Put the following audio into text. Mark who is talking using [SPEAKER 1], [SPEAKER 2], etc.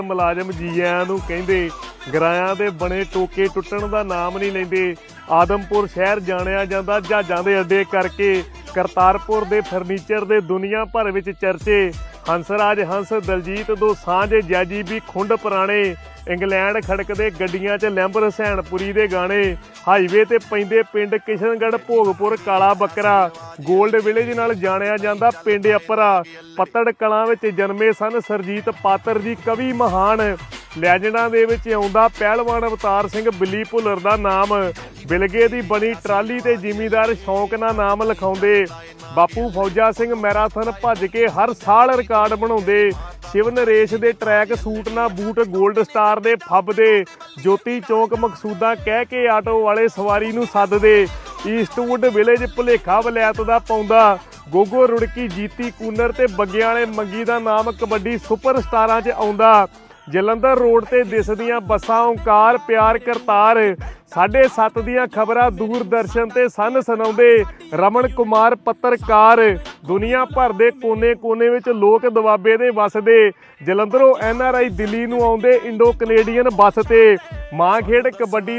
[SPEAKER 1] ਮੁਲਾਜ਼ਮ ਜੀਆਂ ਨੂੰ ਕਹਿੰਦੇ, ਗਰਾਇਆਂ ਦੇ ਬਣੇ ਟੋਕੇ ਟੁੱਟਣ ਦਾ ਨਾਮ ਨਹੀਂ ਲੈਂਦੇ। ਆਦਮਪੁਰ ਸ਼ਹਿਰ ਜਾਣਿਆ ਜਾਂਦਾ, ਜਹਾਜ਼ਾਂ ਦੇ ਅੱਡੇ ਕਰਕੇ ਕਰਤਾਰਪੁਰ ਦੇ ਫਰਨੀਚਰ ਦੇ ਦੁਨੀਆ ਭਰ ਵਿੱਚ ਚਰਚੇ। ਹੰਸਰਾਜ ਹੰਸ ਦਲਜੀਤ ਦੋ ਸਾਂਝ ਜੈਜੀ ਵੀ ਖੁੰਡ ਪੁਰਾਣੇ ਇੰਗਲੈਂਡ ਖੜਕਦੇ ਗੱਡੀਆਂ 'ਚ ਲੈਂਬ ਹਸੈਨਪੁਰੀ ਦੇ ਗਾਣੇ, ਹਾਈਵੇ ਤੇ ਪੈਂਦੇ ਪਿੰਡ ਕਿਸ਼ਨਗੜ੍ਹ, ਭੋਗਪੁਰ, ਕਾਲਾ ਬੱਕਰਾ 골ਡ ਵਿਲੇਜ ਨਾਲ ਜਾਣਿਆ ਜਾਂਦਾ ਪਿੰਡ ਅਪਰਾ। ਪੱਤੜ ਕਲਾਂ ਵਿੱਚ ਜਨਮੇ ਸਨ ਸਰਜੀਤ ਪਾਤਰ ਜੀ ਕਵੀ ਮਹਾਨ। ਲੈਜੈਂਡਾਂ ਦੇ ਵਿੱਚ ਆਉਂਦਾ ਪਹਿਲਵਾਨ ਅਵਤਾਰ ਸਿੰਘ ਬਿੱਲੀ ਭੁੱਲਰ ਦਾ ਨਾਮ। ਬਿਲਗੇ ਦੀ ਬਣੀ ਟਰਾਲੀ ਤੇ ਜ਼ਿਮੀਦਾਰ ਸ਼ੌਂਕ ਨਾਲ ਨਾਮ ਲਿਖਾਉਂਦੇ। ਬਾਪੂ ਫੌਜਾ ਸਿੰਘ ਮੈਰਾਥਨ ਭੱਜ ਕੇ ਹਰ ਸਾਲ ਰਿਕਾਰਡ ਬਣਾਉਂਦੇ। ਸ਼ਿਵ ਨਰੇਸ਼ ਦੇ ਟਰੈਕ ਸੂਟ ਨਾਲ ਬੂਟ 골ਡ ਸਟਾਰ ਦੇ ਫੱਬ ਦੇ। ਜੋਤੀ ਚੌਂਕ ਮਕਸੂਦਾ ਕਹਿ ਕੇ ਆਟੋ ਵਾਲੇ ਸਵਾਰੀ ਨੂੰ ਸੱਦ ਦੇ। ਈਸਟਵੁੱਡ ਵਿਲੇਜ ਭੁਲੇਖਾ ਵਲੈਤ ਦਾ ਪਾਉਂਦਾ। ਗੋਗੋ ਰੁੜਕੀ ਜੀਤੀ ਕੂਨਰ ਤੇ ਬੱਗਿਆਂ ਵਾਲੇ ਮੰਗੀ ਦਾ ਨਾਮ ਕਬੱਡੀ ਸੁਪਰ ਸਟਾਰਾਂ 'ਚ ਆਉਂਦਾ। ਜਲੰਧਰ ਰੋਡ ਤੇ ਦਿਸਦੀਆਂ ਬੱਸਾਂ ਓਂਕਾਰ, ਪਿਆਰ, ਕਰਤਾਰ। ਸਾਢੇ ਸੱਤ ਦੀਆਂ ਖਬਰਾਂ ਦੂਰਦਰਸ਼ਨ ਤੇ ਸਨ ਸੁਣਾਉਂਦੇ ਰਮਨ ਕੁਮਾਰ, ਪੱਤਰਕਾਰ। ਦੁਨੀਆ ਭਰ ਦੇ ਕੋਨੇ-ਕੋਨੇ ਵਿੱਚ ਲੋਕ ਦਬਾਬੇ ਦੇ ਵਸਦੇ। ਜਲੰਧਰੋਂ ਐਨ ਆਰ ਆਈ ਦਿੱਲੀ ਨੂੰ ਆਉਂਦੇ ਇੰਡੋ ਕੈਨੇਡੀਅਨ ਬੱਸ ਤੇ। ਮਾਂ ਖੇਡ ਕਬੱਡੀ